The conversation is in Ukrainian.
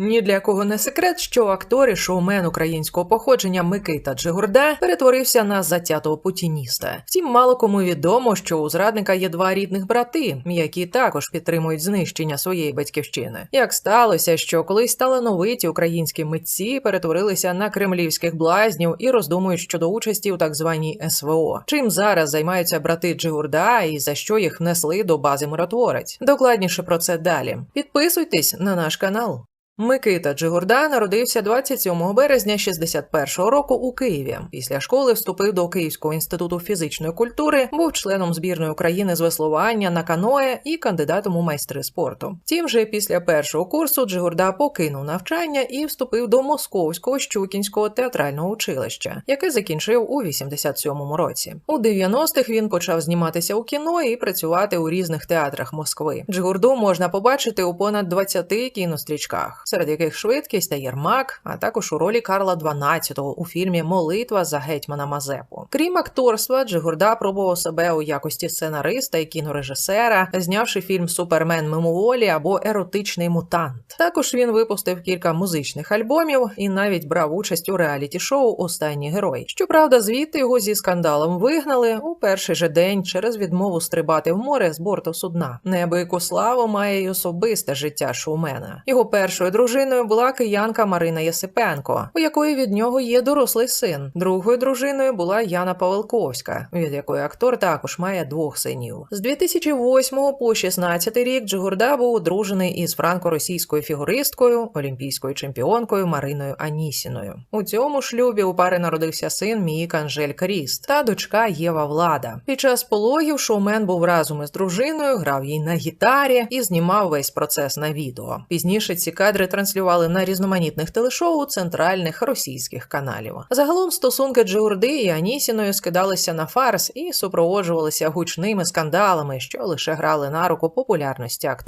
Ні для кого не секрет, що актор і шоумен українського походження Микита Джигурда перетворився на затятого путініста. Втім, мало кому відомо, що у зрадника є два рідних брати, які також підтримують знищення своєї батьківщини. Як сталося, що колись талановиті українські митці перетворилися на кремлівських блазнів і роздумують щодо участі у так званій СВО. Чим зараз займаються брати Джигурда і за що їх внесли до бази миротворець? Докладніше про це далі. Підписуйтесь на наш канал. Микита Джигурда народився 27 березня 61-го року у Києві. Після школи вступив до Київського інституту фізичної культури, був членом збірної України з веслування на каное і кандидатом у майстри спорту. Втім, же після першого курсу Джигурда покинув навчання і вступив до Московського Щукінського театрального училища, яке закінчив у 87-му році. У 90-х він почав зніматися у кіно і працювати у різних театрах Москви. Джигурду можна побачити у понад 20 кінострічках серед яких швидкість та Єрмак, а також у ролі Карла XII у фільмі Молитва за гетьмана Мазепу. Крім акторства, Джигурда пробував себе у якості сценариста і кінорежисера, знявши фільм Супермен мимоволі або Еротичний мутант. Також він випустив кілька музичних альбомів і навіть брав участь у реаліті-шоу Останній герой. Щоправда, звідти його зі скандалом вигнали у перший же день через відмову стрибати в море з борту судна. Неабияку славу має й особисте життя шоумена. Його першою дружиною була киянка Марина Єсипенко, у якої від нього є дорослий син. Другою дружиною була Яна Павелковська, від якої актор також має двох синів. З 2008 по 16 рік Джигурда був одружений із франко-російською фігуристкою, олімпійською чемпіонкою Мариною Анісіною. У цьому шлюбі у пари народився син Мік Анжель Кріст та дочка Єва Влада. Під час пологів шоумен був разом із дружиною, грав їй на гітарі і знімав весь процес на відео. Пізніше ці кадри транслювали на різноманітних телешоу центральних російських каналів. Загалом стосунки Джурди і Анісіною скидалися на фарс і супроводжувалися гучними скандалами, що лише грали на руку популярності актора.